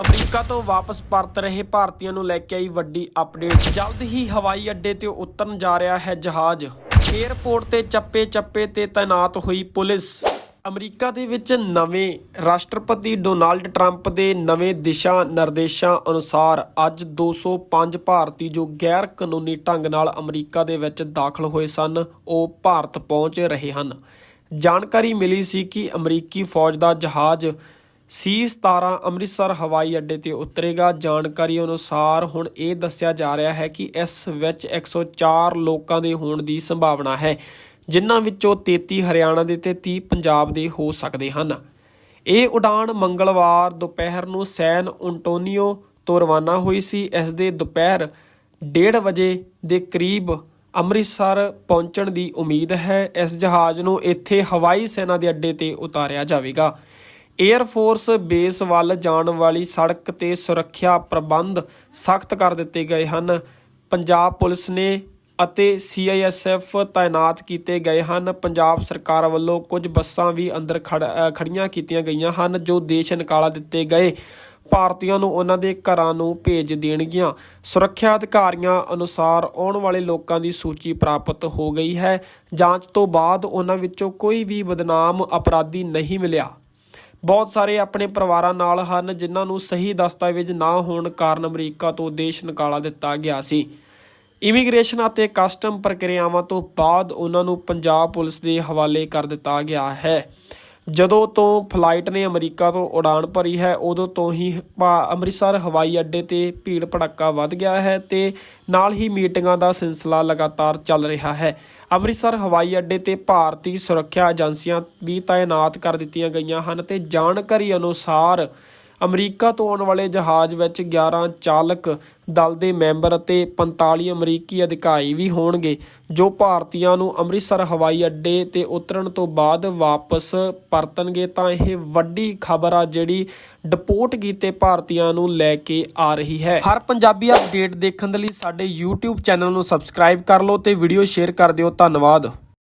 America ਤੋਂ ਵਾਪਸ ਪਰਤ ਰਹੇ ਭਾਰਤੀਆਂ ਨੂੰ ਲੈ ਕੇ ਆਈ ਵੱਡੀ ਅਪਡੇਟ। ਜਲਦ ਹੀ ਹਵਾਈ ਅੱਡੇ ਤੇ ਉਤਰਨ ਜਾ ਰਿਹਾ ਹੈ ਜਹਾਜ਼। ਏਅਰਪੋਰਟ ਤੇ ਚੱਪੇ ਚੱਪੇ ਤੇ ਤਾਇਨਾਤ ਹੋਈ ਪੁਲਿਸ। ਅਮਰੀਕਾ ਦੇ ਵਿੱਚ ਨਵੇਂ ਰਾਸ਼ਟਰਪਤੀ ਡੋਨਾਲਡ ਟਰੰਪ ਦੇ ਨਵੇਂ ਦਿਸ਼ਾ ਨਿਰਦੇਸ਼ਾਂ ਅਨੁਸਾਰ ਅੱਜ 205 ਭਾਰਤੀ ਜੋ ਗੈਰ ਕਾਨੂੰਨੀ ਢੰਗ ਨਾਲ ਅਮਰੀਕਾ ਦੇ ਵਿੱਚ ਦਾਖਲ ਹੋਏ ਸਨ, ਉਹ ਭਾਰਤ ਪਹੁੰਚ ਰਹੇ ਹਨ। ਜਾਣਕਾਰੀ ਮਿਲੀ ਸੀ ਕਿ ਅਮਰੀਕੀ ਫੌਜ ਦਾ ਜਹਾਜ਼ ਸੀ-17 ਅੰਮ੍ਰਿਤਸਰ ਹਵਾਈ ਅੱਡੇ ਤੇ ਉਤਰੇਗਾ। ਜਾਣਕਾਰੀ ਅਨੁਸਾਰ ਹੁਣ ਇਹ ਦੱਸਿਆ ਜਾ ਰਿਹਾ ਹੈ ਕਿ ਇਸ ਵਿੱਚ 104 ਲੋਕਾਂ ਦੇ ਹੋਣ ਦੀ ਸੰਭਾਵਨਾ ਹੈ, ਜਿਨ੍ਹਾਂ ਵਿੱਚੋਂ 33 ਹਰਿਆਣਾ ਦੇ ਤੇ 30 ਪੰਜਾਬ ਦੇ ਹੋ ਸਕਦੇ ਹਨ। ਇਹ ਉਡਾਨ ਮੰਗਲਵਾਰ ਦੁਪਹਿਰ ਨੂੰ ਸੈਨ ਅੰਟੋਨੀਓ ਤੋਂ ਰਵਾਨਾ ਹੋਈ ਸੀ। ਇਸ ਦੇ ਦੁਪਹਿਰ 1:30 ਵਜੇ ਦੇ ਕਰੀਬ ਅੰਮ੍ਰਿਤਸਰ ਪਹੁੰਚਣ ਦੀ ਉਮੀਦ ਹੈ। ਇਸ ਜਹਾਜ਼ ਨੂੰ ਇੱਥੇ ਹਵਾਈ ਸੈਨਾ ਦੇ ਅੱਡੇ ਤੇ ਉਤਾਰਿਆ ਜਾਵੇਗਾ। 에ਅਰ ਫੋਰਸ ਬੇਸ ਵੱਲ ਜਾਣ ਵਾਲੀ ਸੜਕ ਤੇ ਸੁਰੱਖਿਆ ਪ੍ਰਬੰਧ ਸਖਤ ਕਰ ਦਿੱਤੇ ਗਏ ਹਨ। ਪੰਜਾਬ ਪੁਲਿਸ ਨੇ ਅਤੇ ਸੀਆਈਐਸਐਫ ਤਾਇਨਾਤ ਕੀਤੇ ਗਏ ਹਨ। ਪੰਜਾਬ ਸਰਕਾਰ ਵੱਲੋਂ ਕੁਝ ਬੱਸਾਂ ਵੀ ਅੰਦਰ ਖੜ- ਅ, ਖੜੀਆਂ ਕੀਤੀਆਂ ਗਈਆਂ ਹਨ ਜੋ ਦੇਸ਼ ਨਿਕਾਲਾ ਦਿੱਤੇ ਗਏ। ਭਾਰਤੀਆਂ ਨੂੰ ਉਹਨਾਂ ਦੇ ਘਰਾਂ ਨੂੰ ਭੇਜ ਦੇਣਗੀਆਂ। ਸੁਰੱਖਿਆ ਅਧਿਕਾਰੀਆਂ ਅਨੁਸਾਰ ਆਉਣ ਵਾਲੇ ਲੋਕਾਂ ਦੀ ਸੂਚੀ ਪ੍ਰਾਪਤ ਹੋ ਗਈ ਹੈ। ਜਾਂਚ ਤੋਂ ਬਾਅਦ ਉਹਨਾਂ ਵਿੱਚੋਂ ਕੋਈ ਵੀ ਬਦਨਾਮ ਅਪਰਾਧੀ ਨਹੀਂ ਮਿਲਿਆ। ਬਹੁਤ ਸਾਰੇ ਆਪਣੇ ਪਰਿਵਾਰਾਂ ਨਾਲ ਹਨ, ਜਿਨ੍ਹਾਂ ਨੂੰ ਸਹੀ ਦਸਤਾਵੇਜ਼ ਨਾ ਹੋਣ ਕਾਰਨ ਅਮਰੀਕਾ ਤੋਂ ਦੇਸ਼ ਨਿਕਾਲਾ ਦਿੱਤਾ ਗਿਆ ਸੀ। ਇਮੀਗ੍ਰੇਸ਼ਨ ਅਤੇ ਕਸਟਮ ਪ੍ਰਕਿਰਿਆਵਾਂ ਤੋਂ ਬਾਅਦ ਉਹਨਾਂ ਨੂੰ ਪੰਜਾਬ ਪੁਲਿਸ ਦੇ ਹਵਾਲੇ ਕਰ ਦਿੱਤਾ ਗਿਆ ਹੈ। ਜਦੋਂ ਤੋਂ ਫਲਾਈਟ ਨੇ ਅਮਰੀਕਾ ਤੋਂ ਉਡਾਨ ਭਰੀ ਹੈ, ਉਦੋਂ ਤੋਂ ਹੀ ਭਾ- ਅੰਮ੍ਰਿਤਸਰ, ਹਵਾਈ ਅੱਡੇ ਤੇ ਭੀੜ ਭੜੱਕਾ ਵੱਧ ਗਿਆ ਹੈ ਤੇ ਨਾਲ ਹੀ ਮੀਟਿੰਗਾਂ ਦਾ ਸਿਲਸਿਲਾ ਲਗਾਤਾਰ ਚੱਲ ਰਿਹਾ ਹੈ। ਅੰਮ੍ਰਿਤਸਰ ਹਵਾਈ ਅੱਡੇ ਤੇ ਭਾਰਤੀ ਸੁਰੱਖਿਆ ਏਜੰਸੀਆਂ ਵੀ ਤਾਇਨਾਤ ਕਰ ਦਿੱਤੀਆਂ ਗਈਆਂ ਹਨ ਤੇ ਜਾਣਕਾਰੀ ਅਨੁਸਾਰ ਅਮਰੀਕਾ ਤੋਂ ਆਉਣ ਵਾਲੇ ਜਹਾਜ਼ ਵਿੱਚ 11 ਚਾਲਕ ਦਲ ਦੇ ਮੈਂਬਰ ਅਤੇ 45 ਅਮਰੀਕੀ ਅਧਿਕਾਰੀ ਵੀ ਹੋਣਗੇ, ਜੋ ਭਾਰਤੀਆਂ ਨੂੰ ਅੰਮ੍ਰਿਤਸਰ ਹਵਾਈ ਅੱਡੇ ਤੇ ਉਤਰਨ ਤੋਂ ਬਾਅਦ ਵਾਪਸ ਪਰਤਣਗੇ। ਤਾਂ ਇਹ ਵੱਡੀ ਖਬਰ ਆ ਜਿਹੜੀ ਡਿਪੋਰਟ ਕੀਤੇ ਭਾਰਤੀਆਂ ਨੂੰ ਲੈ ਕੇ ਆ ਰਹੀ ਹੈ। ਹਰ ਪੰਜਾਬੀ ਅਪਡੇਟ ਦੇਖਣ ਦੇ ਲਈ ਸਾਡੇ YouTube ਚੈਨਲ ਨੂੰ ਸਬਸਕ੍ਰਾਈਬ ਕਰ ਲਓ ਤੇ ਵੀਡੀਓ ਸ਼ੇਅਰ ਕਰ ਦਿਓ। ਧੰਨਵਾਦ।